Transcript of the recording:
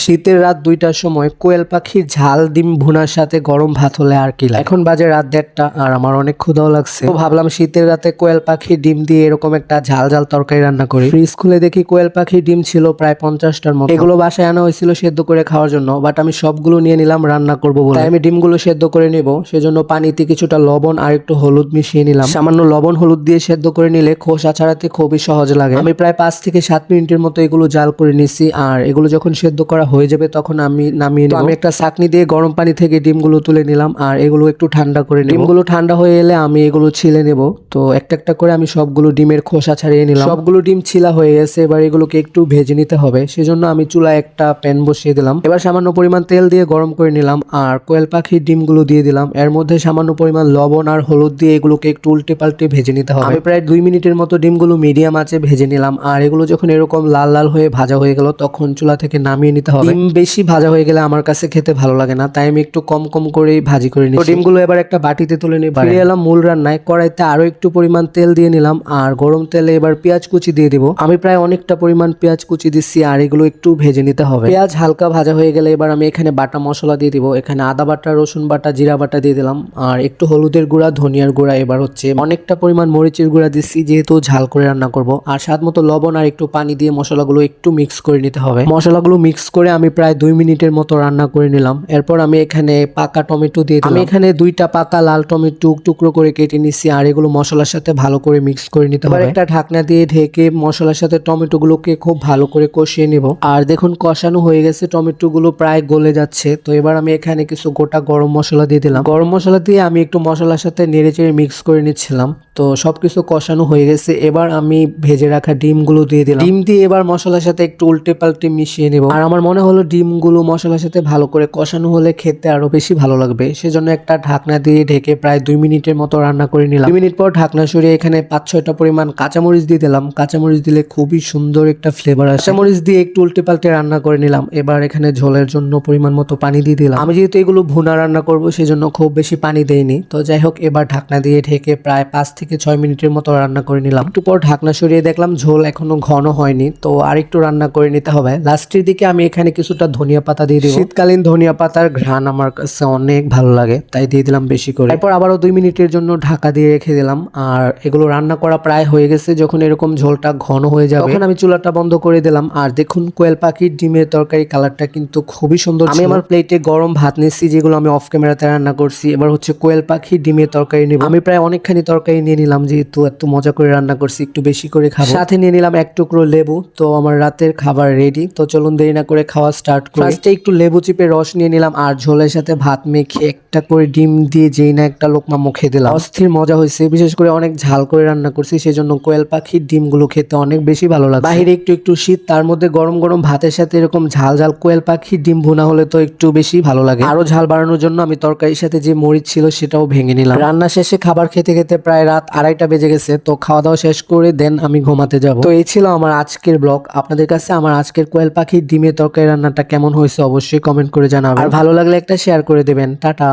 শীতের রাত দুইটার সময় কোয়েল পাখির ঝাল ডিম ভুনার সাথে গরম ভাত হলে আর কি। এখন বাজে রাত দেড়টা আর আমার অনেক ক্ষুধাও লাগছে। তো ভাবলাম শীতের রাতে কোয়েল পাখির ডিম দিয়ে এরকম একটা ঝাল ঝাল তরকারি রান্না করি। ফ্রিজ খুলে দেখি কোয়েল পাখির ডিম ছিল প্রায় পঞ্চাশটার মতো। এগুলো বাসায় আনা হয়েছিল সেদ্ধ করে খাওয়ার জন্য বাট আমি সবগুলো নিয়ে নিলাম রান্না করব বলে। আমি ডিমগুলো সেদ্ধ করে নেব, সেজন্য পানিতে কিছুটা লবণ আর একটু হলুদ মিশিয়ে নিলাম। সামান্য লবণ হলুদ দিয়ে সেদ্ধ করে নিলে খোসা ছাড়াতে খুবই সহজ লাগে। আমি প্রায় পাঁচ থেকে সাত মিনিটের মতো এগুলো জাল করে নিছি, আর এগুলো যখন সেদ্ধ করা হয়ে যাবে তখন আমি নামিয়ে নেব। আমি একটা চাকনি দিয়ে গরম পানি থেকে ডিমগুলো তুলে নিলাম আর এগুলো একটু ঠান্ডা করে ডিমগুলো ঠান্ডা হয়ে এলে আমি এগুলো ছিলে নেব। তো একটা একটা করে আমি সবগুলো ডিমের খোসা ছাড়িয়ে নিলাম। সবগুলো ডিম ছিলা হয়ে গেছে এবার এগুলোকে একটু ভেজে নিতে হবে। সেজন্য আমি চুলায় একটা প্যান বসিয়ে দিলাম। এবার সামান্য পরিমাণ তেল দিয়ে গরম করে নিলাম আর কোয়েল পাখির ডিমগুলো দিয়ে দিলাম। এর মধ্যে সামান্য পরিমাণ লবণ আর হলুদ দিয়ে এগুলোকে একটু উল্টে পাল্টে ভেজে নিতে হবে। আমি প্রায় দুই মিনিটের মতো ডিমগুলো মিডিয়াম আছে ভেজে নিলাম আর এগুলো যখন এরকম লাল লাল হয়ে ভাজা হয়ে গেল তখন চুলা থেকে নামিয়ে নিতে হবে। ডিম বেশি ভাজা হয়ে গেলে আমার কাছে খেতে ভালো লাগে না তাই আমি একটু কম কম করেই ভাজি করে নিই ডিমগুলো এবার একটা বাটিতে তুলে নিই ফিরে এলাম মূল রান্নায় কড়াইতে আরও একটু পরিমাণ তেল দিয়ে নিলাম আর গরম তেলে এবার পেঁয়াজ কুচি দিয়ে দিব। আমি প্রায় অনেকটা পরিমাণ পেঁয়াজ কুচি দিচ্ছি আর এগুলো একটু ভেজে নিতে হবে। পেঁয়াজ হালকা ভাজা হয়ে গেলে এবার আমি এখানে বাটা মশলা দিয়ে দিব। এখানে আদা বাটা রসুন বাটা জিরা বাটা দিয়ে দিলাম আর একটু হলুদের গুঁড়া ধনিয়ার গুঁড়া এবার হচ্ছে অনেকটা পরিমাণ মরিচের গুঁড়া দিচ্ছি যেহেতু ঝাল করে রান্না করব। আর স্বাদ মতো লবণ আর একটু পানি দিয়ে মশলাগুলো একটু মিক্স করে নিতে হবে। মশলাগুলো মিক্স করে আমি প্রায় দুই মিনিটের মতো রান্না করে নিলাম। এরপর আমি এখানে পাকা টমেটো দিয়ে আমি এখানে দুইটা পাকা লাল টমেটো টুকরো করে কেটে নিচ্ছি আর এগুলো মশলার সাথে ভালো করে মিক্স করে নিতে হবে। একটা ঢাকনা দিয়ে ঢেকে মশলার সাথে টমেটো গুলোকে খুব ভালো করে কষিয়ে নেব। আর দেখুন কষানো হয়ে গেছে টমেটো গুলো প্রায় গলে যাচ্ছে। তো এবার আমি এখানে কিছু গোটা গরম মশলা দিয়ে দিলাম। গরম মশলা দিয়ে আমি একটু মশলার সাথে নেড়ে চেড়ে মিক্স করে নিচ্ছিলাম। তো সবকিছু কষানো হয়ে গেছে। এবার আমি ভেজে রাখা ডিমগুলো দিয়ে দিলাম। ডিম দিয়ে এবার মশলার সাথে একটু উল্টে পাল্টে মিশিয়ে নেব। আর আমার মনে হলো ডিমগুলো মশলার সাথে ভালো করে কষানো হলে খেতে আরও বেশি ভালো লাগবে। সেজন্য একটা ঢাকনা দিয়ে ঢেকে প্রায় দুই মিনিটের মতো রান্না করে নিলাম। দুই মিনিট পর ঢাকনা সরিয়ে এখানে পাঁচ ছয়টা পরিমাণ কাঁচামরিচ দিয়ে দিলাম। কাঁচামরিচ দিলে খুবই সুন্দর একটা ফ্লেভার আসে। কাঁচামরিচ দিয়ে একটু উল্টে পাল্টে রান্না করে নিলাম। এবার এখানে ঝোলের জন্য পরিমাণ মতো পানি দিয়ে দিলাম। আমি যেহেতু এগুলো ভুনা রান্না করব, সেজন্য খুব বেশি পানি দেইনি। তো যাই হোক, এবার ঢাকনা দিয়ে ঢেকে প্রায় পাঁচ থেকে ছয় মিনিটের মতো রান্না করে নিলাম। একটু পর ঢাকনা সরিয়ে দেখলাম ঝোল এখনও ঘন হয়নি। তো আরেকটু রান্না করে নিতে হবে। লাস্টের দিকে আমি এখানে কিছুটা ধনিয়া পাতা দিয়ে দিব। শীতকালীন ধনিয়া পাতার ঘ্রাণ আমার কাছে অনেক ভালো লাগে তাই দিয়ে দিলাম বেশি করে। এরপর আবারও দুই মিনিটের জন্য ঢাকা দিয়ে রেখে দিলাম আর এগুলো রান্না করা প্রায় হয়ে গেছে যখন এরকম ঝোলটা ঘন হয়ে যাবে তখন আমি চুলাটা বন্ধ করে দিলাম আর দেখুন কোয়েল পাখির ডিমের তরকারি কালারটা কিন্তু খুবই সুন্দর আমি আমার প্লেটে গরম ভাত নিচ্ছি যেগুলো আমি অফ ক্যামেরাতে রান্না করছি এবার হচ্ছে কোয়েল পাখির ডিমের তরকারি নিব। আমি প্রায় অনেকখানি তরকারি নিয়ে নিলাম যেহেতু এত মজা করে রান্না করছি একটু বেশি করে খাব। সাথে নিয়ে নিলাম এক টুকরো লেবু তো আমার রাতের খাবার রেডি তো চলুন দেরি না করে খাওয়া স্টার্ট করি। ফার্স্টে একটু লেবু চিপে রস নিয়ে নিলাম আর ঝোলের সাথে ভাত মেখে একটা করে ডিম দিয়ে যেই না একটা লোকমা মুখে দিলাম। অস্থির মজা হয়েছে, বিশেষ করে অনেক ঝাল করে রান্না করছি, সেজন্য কোয়েল পাখির ডিমগুলো খেতে অনেক বেশি ভালো লাগে বাহিরে একটু একটু শীত, তার মধ্যে গরম গরম ভাতের সাথে এরকম ঝাল ঝাল কোয়েল পাখির ডিম ভুনা হলে তো একটু বেশি ভালো লাগে। আরও ঝাল বাড়ানোর জন্য আমি তরকারির সাথে যে মরিচ ছিল সেটাও ভেঙে নিলাম। রান্না শেষে খাবার খেতে খেতে প্রায় রাত আড়াইটা বেজে গেছে, তো খাওয়া দাওয়া শেষ করে দেন আমি ঘুমাতে যাব। তো এই ছিল আমার আজকের ব্লগ। আপনাদের কাছে আমার আজকের কোয়েল পাখির ডিমের তরকারি রান্নাটা কেমন হয়েছে অবশ্যই কমেন্ট করে জানাবেন। আর ভালো লাগলে একটা শেয়ার করে দেবেন। টাটা।